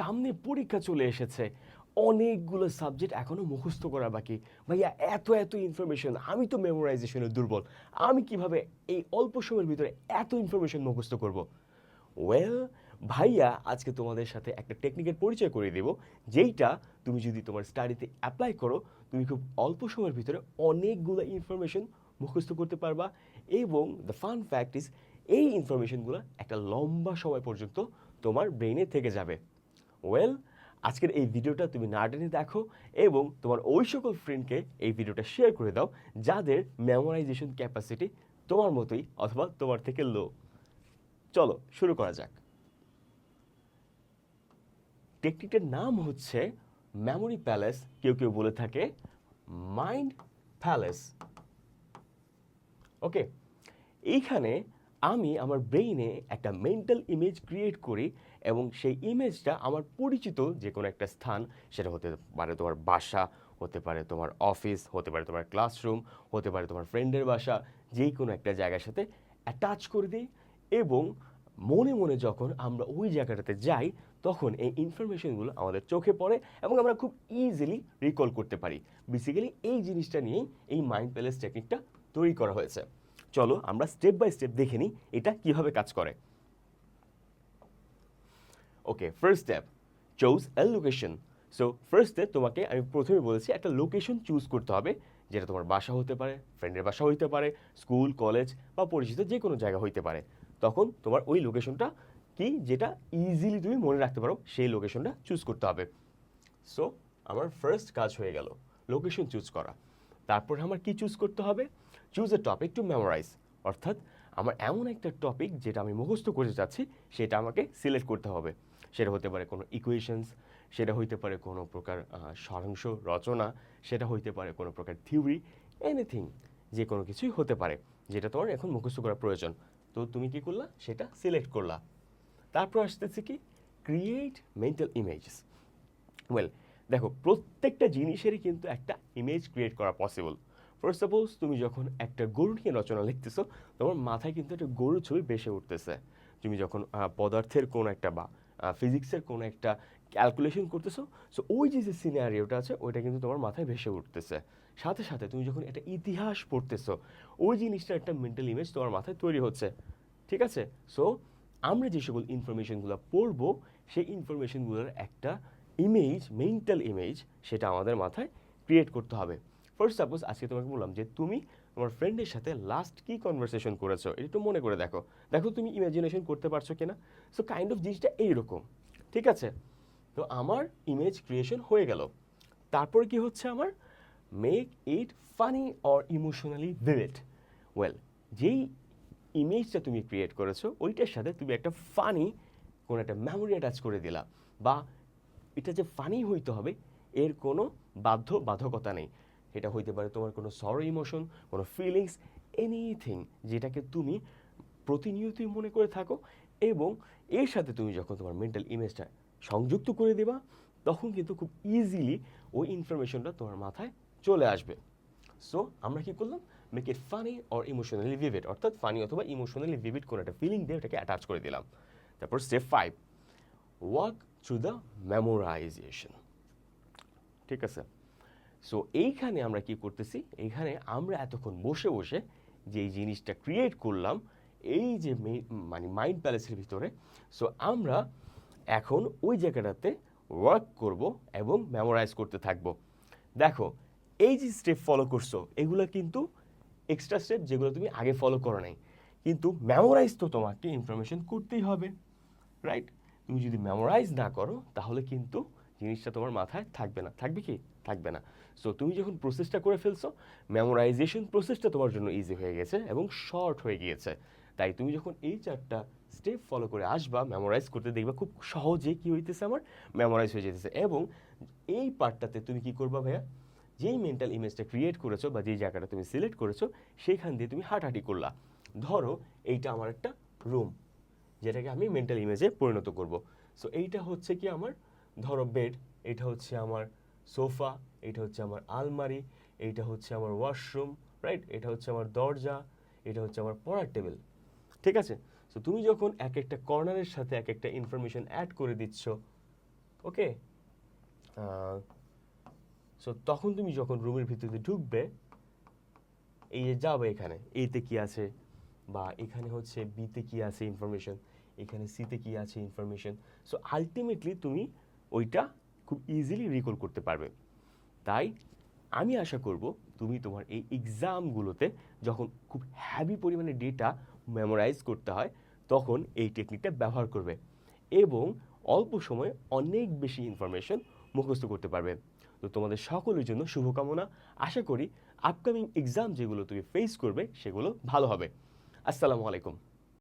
সামনে পরীক্ষা চলে এসেছে। অনেকগুলো সাবজেক্ট এখনও মুখস্থ করা বাকি। ভাইয়া, এত এত ইনফরমেশন আমি তো মেমোরাইজেশনে দুর্বল। আমি কীভাবে এই অল্প সময়ের ভিতরে এত ইনফরমেশন মুখস্থ করব? ওয়েল ভাইয়া, আজকে তোমাদের সাথে একটা টেকনিকের পরিচয় করে দেব, যেইটা তুমি যদি তোমার স্টাডিতে অ্যাপ্লাই করো, তুমি খুব অল্প সময়ের ভিতরে অনেকগুলো ইনফরমেশন মুখস্থ করতে পারবা এবং দ্য ফান ফ্যাক্ট ইজ এই ইনফরমেশনগুলো একটা লম্বা সময় পর্যন্ত তোমার ব্রেইনে থেকে যাবে। ওয়েল আজকের এই ভিডিওটা তুমি না দেখো এবং তোমার ওই সকল ফ্রেন্ডকে এই ভিডিওটা শেয়ার করে দাও যাদের মেমোরাইজেশন ক্যাপাসিটি তোমার মতোই অথবা তোমার থেকে লো চলো, শুরু করা যাক। টেকনিকটার নাম হচ্ছে মেমোরি প্যালেস কেউ কেউ বলে থাকে মাইন্ড প্যালেস ওকে এইখানে আমি আমার ব্রেইনে একটা মেন্টাল ইমেজ ক্রিয়েট করি এবং সেই ইমেজটা আমার পরিচিত যে কোনো একটা স্থান, সেটা হতে পারে তোমার বাসা, হতে পারে তোমার অফিস হতে পারে তোমার ক্লাসরুম হতে পারে তোমার ফ্রেন্ডের বাসা যেই কোনো একটা জায়গার সাথে অ্যাটাচ করে দিই এবং মনে মনে যখন আমরা ওই জায়গাটাতে যাই, তখন এই ইনফরমেশনগুলো আমাদের চোখে পড়ে এবং আমরা খুব ইজিলি রিকল করতে পারি। বেসিক্যালি এই জিনিসটা নিয়েই এই মাইন্ড প্যালেস টেকনিকটা তৈরি করা হয়েছে। চলো আমরা স্টেপ বাই স্টেপ দেখে নিই এটা কীভাবে কাজ করে। Okay first step choose a location so first step তোমাকে আমি প্রথমে বলেছি একটা লোকেশন চুজ করতে হবে, যেটা তোমার বাসা হতে পারে ফ্রেন্ডের বাসা হইতে পারে স্কুল কলেজ বা পরিচিত যে কোনো জায়গা হইতে পারে। তখন তোমার ওই লোকেশনটা কি যেটা ইজিলি তুমি মনে রাখতে পারো, সেই লোকেশনটা চুজ করতে হবে। সো আমার ফার্স্ট কাজ হয়ে গেল লোকেশন চুজ করা। তারপর আমার কি চুজ করতে হবে? Choose a topic to memorize. অর্থাৎ আমার এমন একটা টপিক যেটা আমি মুখস্থ করতে চাচ্ছি, সেটা আমাকে সিলেক্ট করতে হবে। সেটা হতে পারে কোনো ইকুয়েশনস সেটা হইতে পারে কোনো প্রকার সারাংশ রচনা, সেটা হইতে পারে কোনো প্রকার থিওরি এনিথিং যে কোনো কিছুই হতে পারে, যেটা তোমার এখন মুখস্থ করা প্রয়োজন। তো তুমি কি করলা? সেটা সিলেক্ট করলা। তারপর আসতেছে কি? ক্রিয়েট মেন্টাল ইমেজেস ওয়েল দেখো, প্রত্যেকটা জিনিসেরই কিন্তু একটা ইমেজ ক্রিয়েট করা পসিবল ফর সাপোজ তুমি যখন একটা গরু নিয়ে রচনা লিখতেছো, তোমার মাথায় কিন্তু একটা গরুর ছবি ভেসে উঠতেছে। তুমি যখন পদার্থের কোনো একটা বা ফিজিক্সের কোনো একটা ক্যালকুলেশন করতেছো সো ওই যে যে সিনারিওটা আছে, ওইটা কিন্তু তোমার মাথায় ভেসে উঠতেছে। সাথে সাথে তুমি যখন একটা ইতিহাস পড়তেছো, ওই জিনিসটা একটা মেন্টাল ইমেজ তোমার মাথায় তৈরি হচ্ছে। ঠিক আছে? সো আমরা যে সকল ইনফরমেশনগুলো পড়ব, সেই ইনফরমেশনগুলোর একটা ইমেজ মেন্টাল ইমেজ সেটা আমাদের মাথায় ক্রিয়েট করতে হবে। ফার্স্ট সাপোজ আজকে তোমাকে বললাম যে তুমি তোমার ফ্রেন্ডের সাথে লাস্ট কি কনভারসেশন করেছ? এটা একটু মনে করে দেখো। দেখো তুমি ইমাজিনেশন করতে পারছ কিনা? সো কাইন্ড অফ জিনিসটা এইরকম। ঠিক আছে? তো আমার ইমেজ ক্রিয়েশন হয়ে গেল। তারপর কি হচ্ছে আমার? Make it funny or emotionally vivid well যেই ইমেজটা তুমি ক্রিয়েট করেছ, ওইটার সাথে তুমি একটা ফানি কোনো একটা মেমোরি অ্যাটাচ করে দিলা। বা এটা যে ফানি হইতে হবে, এর কোনো বাধ্য বাধকতা নেই। এটা হইতে পারে তোমার কোনো সরো ইমোশন কোনো ফিলিংস এনিথিং যেটাকে তুমি প্রতিনিয়তই মনে করে থাকো এবং এর সাথে তুমি যখন তোমার মেন্টাল ইমেজটা সংযুক্ত করে দেবা, তখন কিন্তু খুব ইজিলি ওই ইনফরমেশনটা তোমার মাথায় চলে আসবে। সো আমরা কি করলাম? Make it funny or emotionally vivid অর্থাৎ ফানি অথবা ইমোশনালি ভিভিড কোনো একটা ফিলিং দিয়ে ওটাকে অ্যাটাচ করে দিলাম। তারপর step five work through the memorization ঠিক আছে? সো এইখানে আমরা কি করতেছি? এইখানে আমরা এতক্ষণ বসে বসে যে জিনিসটা ক্রিয়েট করলাম, এই যে মানে মাইন্ড প্যালেসের ভিতরে সো আমরা এখন ওই জায়গাটাতে ওয়ার্ক করব এবং মেমোরাইজ করতে থাকব। দেখো, এই যে স্টেপ ফলো করছ, এগুলো কিন্তু এক্সট্রা স্টেপ যেগুলো তুমি আগে ফলো করো নাই। কিন্তু মেমোরাইজ তো তোমাকে ইনফরমেশন করতেই হবে রাইট তুমি যদি মেমোরাইজ না করো, তাহলে কিন্তু জিনিসটা তোমার মাথায় থাকবে না। থাকবে কি? থাকবে না। সো তুমি যখন প্রসেসটা করে ফেলছো মেমোরাইজেশন প্রসেসটা তোমার জন্য ইজি হয়ে গেছে এবং শর্ট হয়ে গিয়েছে। তাই তুমি যখন এই চারটা স্টেপ ফলো করে আসবা মেমোরাইজ করতে দেখবা খুব সহজে কি হইতেছে আমার? মেমোরাইজ হয়ে যেতেছে। এবং এই পার্টটাতে তুমি কি করবা ভাইয়া? যেই মেন্টাল ইমেজটা ক্রিয়েট করেছ বা যেই জায়গাটা তুমি সিলেক্ট করেছ, সেখান দিয়ে তুমি হাঁটাহাঁটি করলা। ধরো, এইটা আমার একটা রুম যেটাকে আমি মেন্টাল ইমেজে পরিণত করব। সো এইটা হচ্ছে কি আমার ধরো বেড এটা হচ্ছে আমার সোফা এটা হচ্ছে আমার আলমারি এইটা হচ্ছে আমার ওয়াশরুম রাইট এটা হচ্ছে আমার দরজা, এটা হচ্ছে আমার পড়ার টেবিল ঠিক আছে? সো তুমি যখন এক একটা কর্নারের সাথে এক একটা ইনফরমেশন অ্যাড করে দিচ্ছ ওকে সো তখন তুমি যখন রুমের ভিতরে ঢুকবে, এই যে যাবে এখানে এতে কি আছে? বা এখানে হচ্ছে বিতে কি আছে ইনফরমেশন এখানে সিতে কি আছে ইনফরমেশন সো আলটিমেটলি তুমি ওইটা খুব ইজিলি রিকল করতে পারবে। তাই আমি আশা করব তুমি তোমার এই এক্সামগুলোতে যখন খুব হ্যাভি পরিমাণে ডেটা মেমোরাইজ করতে হয়, তখন এই টেকনিকটা ব্যবহার করবে এবং অল্প সময়ে অনেক বেশি ইনফরমেশন মুখস্থ করতে পারবে। তো তোমাদের সকলের জন্য শুভকামনা। আশা করি আপকামিং এক্সাম যেগুলো তুমি ফেস করবে, সেগুলো ভালো হবে। আসসালামু আলাইকুম।